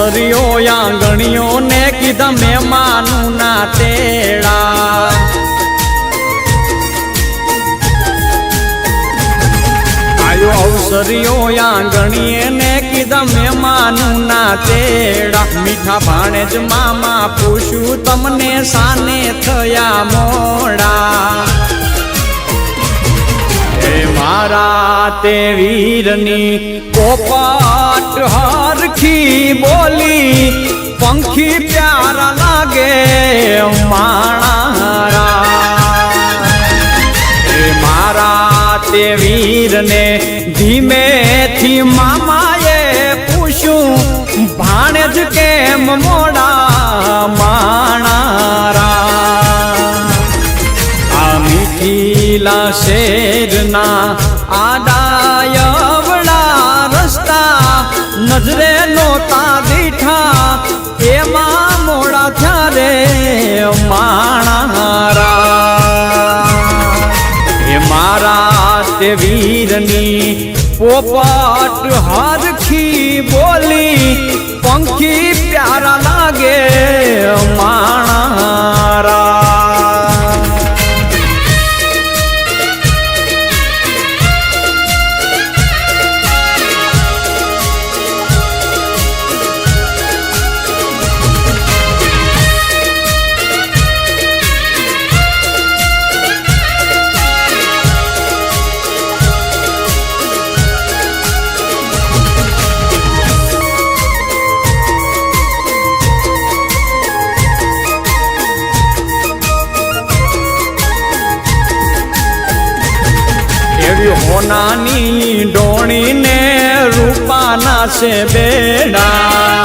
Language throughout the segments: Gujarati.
અવસરીઓ આંગણીઓ ને કીધા મહેમાનું ના તેડા. આયો અવસરીઓ આંગણીએ ને કીધા મહેમાનું ના તેડા. મીઠા ભાણે જ મામા પૂછ્યું, તમને સાને થયા મોડા? હે મારા તે વીરની પોપટ હરખી બોલી, પંખી પ્યારા લાગે માણારા. એ મારા તે વીરને ધીમેથી મામાએ પૂછ્યું ભાણે જ કેમ મોડા માણારા? આ મીઠીલા શેરના આડાયવડા તે વીરની પોપાટ હારખી બોલી પંખી પ્યારા લાગે માણારા છે બેડા.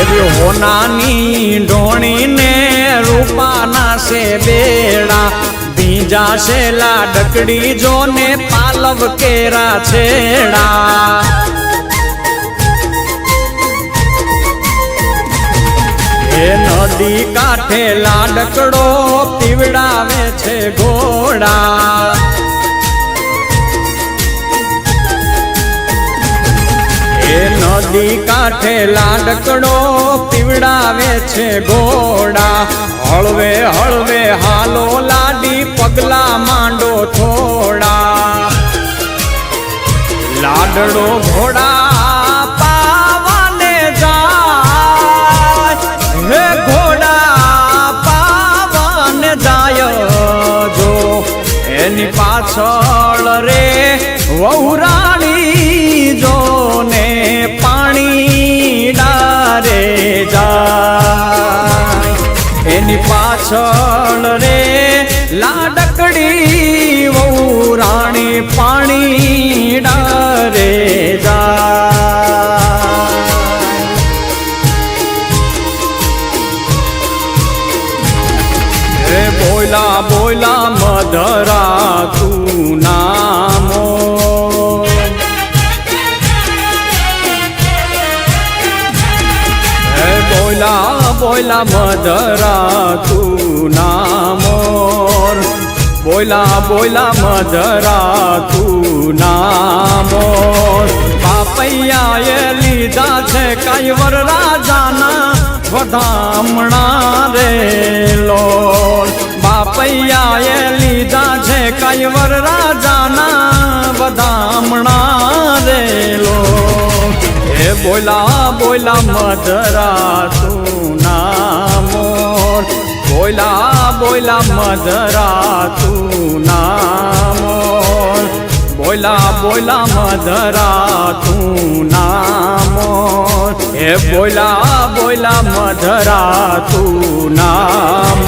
એવી હોનાની ડોણીને રૂપાના છે બેડા. બીજા છે લાડકડી જોને પાલવ કેરા છેડા. એ નદી કાંઠે લાડકડો પીવડાવે છે ઘોડા. નદી કાંઠે લાડકડો પીવડાવે છે ઘોડા હળવે હળવે, હાલો લાડી પગલા માંડો થોડા. લાડડો ઘોડા પાછળ રે વહુરાણી પાછળ રે લાડકડી વહુ રાણી પાણી ડારે જા. રે બોલા બોલા મધરા તું નામો. બોલા બોલા મધરા તું નામોર. બોલા બોલા મધરા તું નામોર. બાપૈયાએ લીધા છે કૈવર રાજાના વધામણા રે લોલ. બાપૈયાએ લીધા છે કૈવર રાજાના વધામણા રે હે બોલા બોલા મધરા તું બોયલા બોયલા મધરા તું નામ બોયલા બોયલા મધરા તું નામ હે બોયલા બોયલા મધરા તું નામ